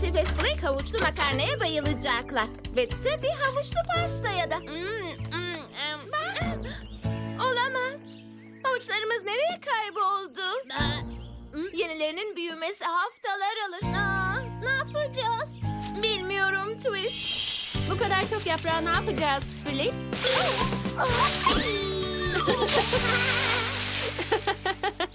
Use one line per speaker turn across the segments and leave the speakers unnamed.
Felicity ve Flake havuçlu makarnaya bayılacaklar. Ve tabii havuçlu pastaya da. Hmm, hmm, em, Olamaz. Havuçlarımız nereye kayboldu? Yenilerinin büyümesi haftalar alır. Aa, ne yapacağız? Bilmiyorum Twist.
Bu kadar çok yaprağı ne yapacağız Flip?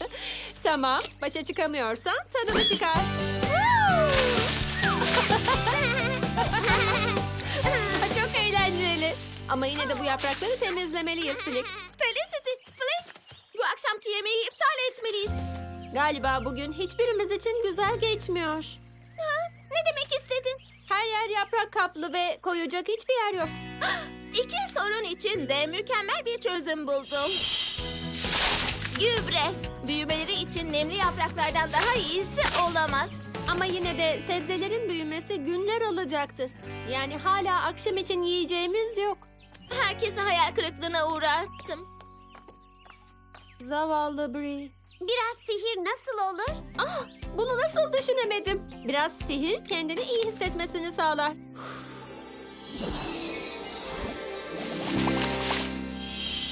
Tamam, başa çıkamıyorsan tadını çıkar. Ama yine de bu yaprakları temizlemeliyiz Flip.
Felicity, Flake. Bu akşamki yemeği iptal etmeliyiz.
Galiba bugün hiçbirimiz için güzel geçmiyor.
Ne demek istedin?
Her yer yaprak kaplı ve koyacak hiçbir yer yok.
İki sorun için de mükemmel bir çözüm buldum. Gübre. Büyümeleri için nemli yapraklardan daha iyisi olamaz.
Ama yine de sebzelerin büyümesi günler alacaktır. Yani hala akşam için yiyeceğimiz yok.
Herkesi hayal kırıklığına uğrattım.
Zavallı Brie.
Biraz sihir nasıl olur?
Ah, bunu nasıl düşünemedim? Biraz sihir kendini iyi hissetmesini sağlar.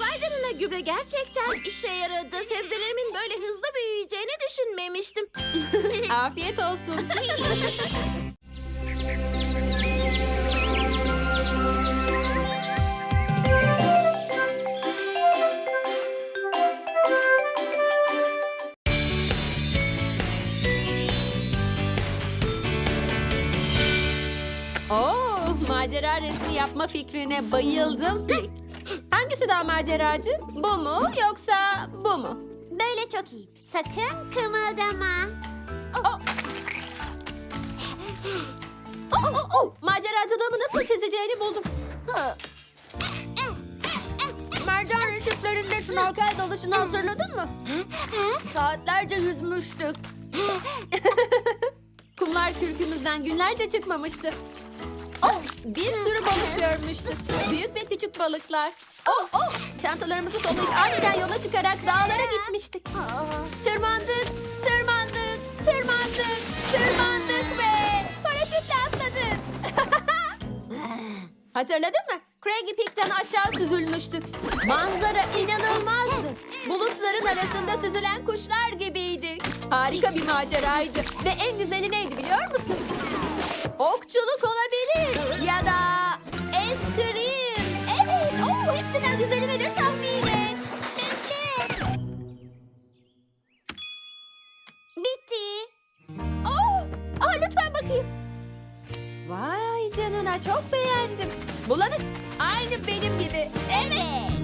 Vay canına gübre gerçekten işe yaradı. Sebzelerimin böyle hızlı büyüyeceğini düşünmemiştim.
Afiyet olsun. Oo, macera resmi yapma fikrine bayıldım. Hangisi daha maceracı? Bu mu yoksa bu mu?
Böyle çok iyi. Sakın kımıldama.
Oh, oh, oh. Maceracılığımı nasıl çizeceğini buldum. Mercan resiflerinde snorkel dalışını hatırladın mı? Saatlerce yüzmüştük. Kumlar kürkümüzden günlerce çıkmamıştı. Bir sürü balık görmüştük. Büyük ve küçük balıklar. Oh, oh. Çantalarımızı toplayıp aniden yola çıkarak dağlara gitmiştik. Tırmandık, tırmandık, tırmandık, tırmandık ve paraşütle atladık. Hatırladın mı? Craggy Peak'ten aşağı süzülmüştük. Manzara inanılmazdı. Bulutların arasında süzülen kuşlar gibiydi. Harika bir maceraydı. Ve en güzeli neydi biliyor musun? Okçuluk olabilir. Ya da eskrim. Evet. Oo, hepsinden güzeli nedir tahmin et.
Bitti.
Oh, aa, lütfen bakayım. Vay canına çok beğendim. Bulanık. Aynı benim gibi.
Evet.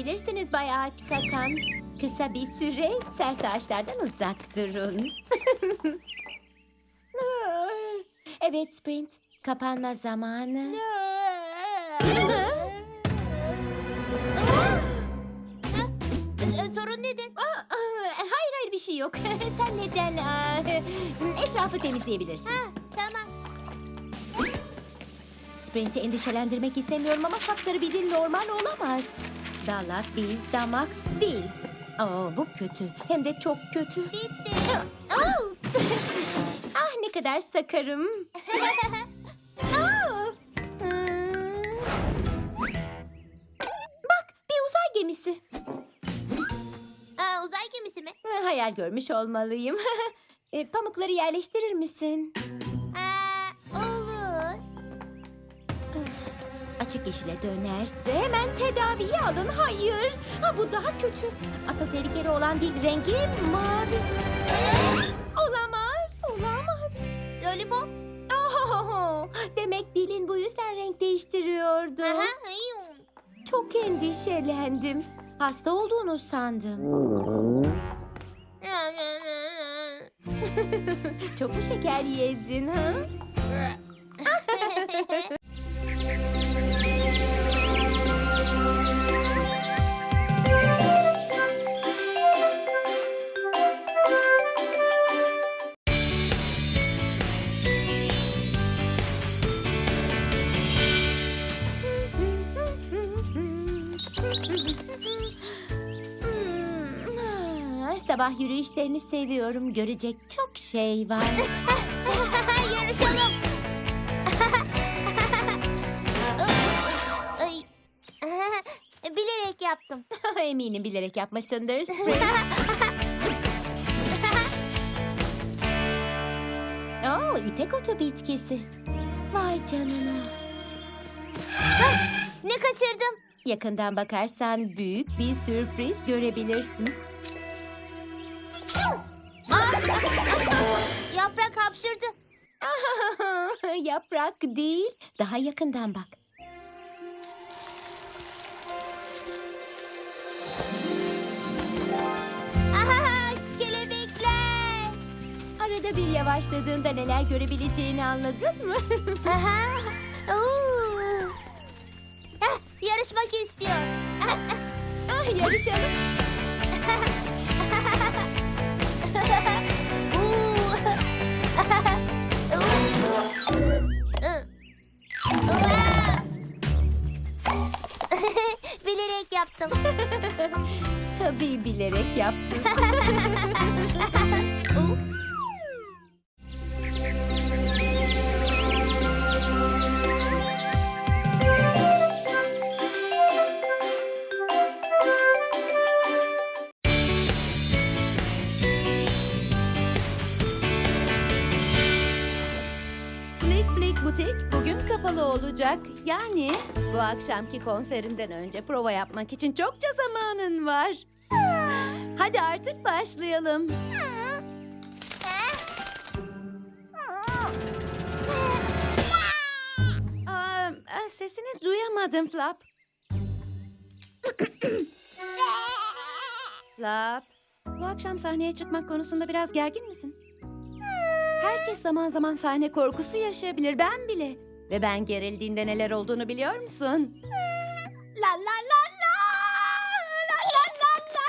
Tamam gidebilirsiniz Bay Ağaç Kakan. Kısa bir süre sert ağaçlardan uzak durun. evet Sprint kapanma zamanı.
Sorun nedir?
Aa, aa, hayır hayır bir şey yok. Sen neden aa, etrafı temizleyebilirsin.
Tamam.
Sprint'i endişelendirmek istemiyorum ama sapsarı bir dil normal olamaz. Dalak, diz, damak, dil. Aa, bu kötü. Hem de çok kötü.
Bitti.
Ah ne kadar sakarım. Hmm. Bak bir uzay gemisi.
Aa, uzay gemisi mi?
Ha, Hayal görmüş olmalıyım. E, Pamukları yerleştirir misin? Açık yeşile dönerse hemen tedaviyi alın. Hayır. Ha, bu daha kötü. Asıl tehlikeli olan değil rengi mavi. Olamaz. Olamaz.
Lollipop.
Oh, demek dilin bu yüzden renk değiştiriyordu.
Aha. hayır.
Çok endişelendim. Hasta olduğunu sandım. Çok mu şeker yedin ha? Sabah yürüyüşlerini seviyorum. Görecek çok şey var.
Yarışalım. Ay. Bilerek yaptım.
Eminim bilerek yapmışsındır Spring. Oo, ipek otu bitkisi. Vay canına.
Ne kaçırdım?
Yakından bakarsan büyük bir sürpriz görebilirsin.
Yaprak
değil, daha yakından bak.
Aha, kelebekler.
Arada bir yavaşladığında neler görebileceğini anladın mı?
Aha. Oo. Heh, yarışmak istiyor.
ah, yarışalım.
Yaptım.
Tabii bilerek yaptım.
kapalı olacak. Yani bu akşamki konserinden önce prova yapmak için çokça zamanın var. Hadi artık başlayalım. Aa, e, sesini duyamadım Flap. Flap, bu akşam sahneye çıkmak konusunda biraz gergin misin? Herkes zaman zaman sahne korkusu yaşayabilir, ben bile. Ve ben gerildiğinde neler olduğunu biliyor musun? La la la la! La la la la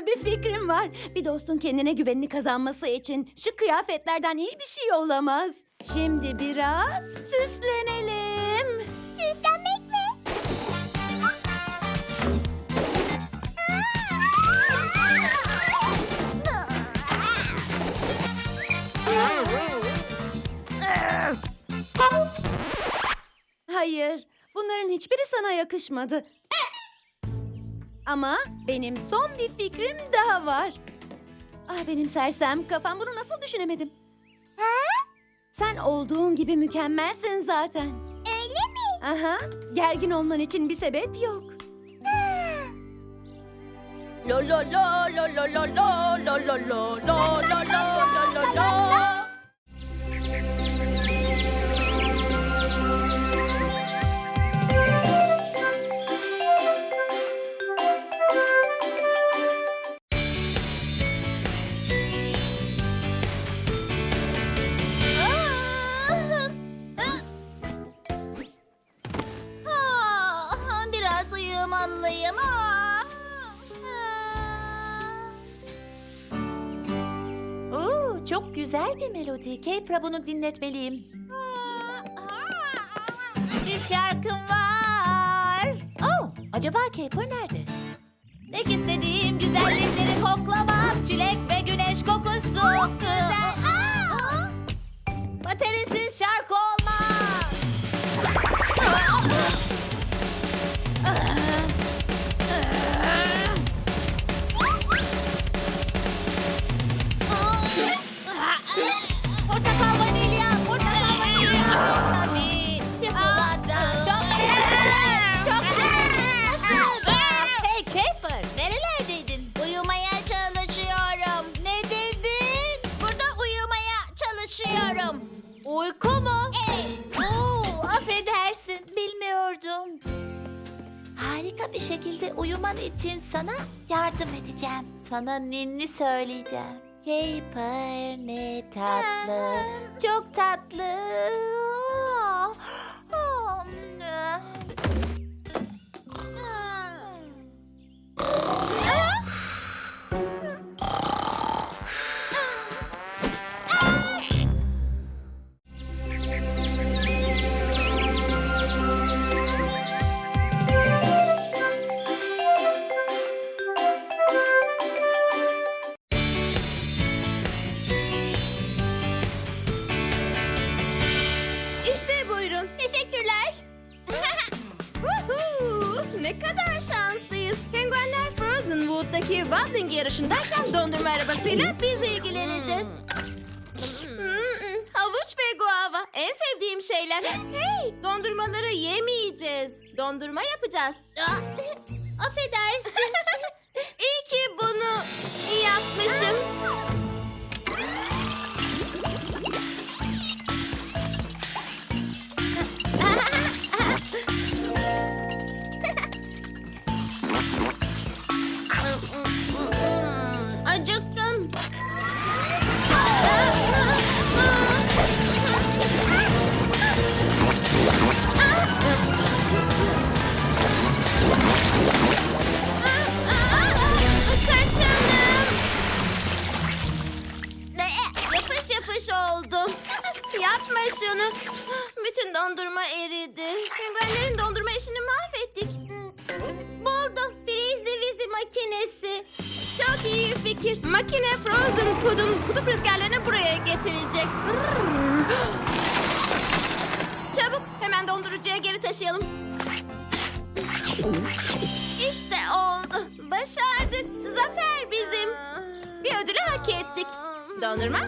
la! Bir fikrim var. Bir dostun kendine güvenini kazanması için şu kıyafetlerden iyi bir şey olamaz. Şimdi biraz süslenelim. Hayır, bunların hiçbiri sana yakışmadı. Ama benim son bir fikrim daha var. Ah benim sersem kafam bunu nasıl düşünemedim? Sen olduğun gibi mükemmelsin zaten.
Öyle mi?
Aha, gergin olman için bir sebep yok. Lo lo lo lo lo lo lo lo lo lo lo lo lo lo lo
uyumalıyım. Ah.
Oo, çok güzel bir melodi. Kepra bunu dinletmeliyim. Bir şarkım var. Oh, acaba Caper nerede? Tek istediğim güzellikleri için sana yardım edeceğim. Sana ninni söyleyeceğim. Caper ne tatlı, çok tatlı.
Yarışındayken dondurma arabasıyla biz ilgileneceğiz. Hmm, havuç ve guava. En sevdiğim şeyler. Hey, dondurmaları yemeyeceğiz. Dondurma yapacağız.
Affedersin.
İyi ki bunu yapmışım. Yapma şunu. Bütün dondurma eridi. Penguenlerin dondurma işini mahvettik. Buldum. Freezy Vizi makinesi. Çok iyi fikir. Makine Frozen Food'un kutup rüzgarlarını buraya getirecek. Çabuk hemen dondurucuya geri taşıyalım. İşte oldu. Başardık. Zafer bizim. Bir ödülü hak ettik. Dondurma?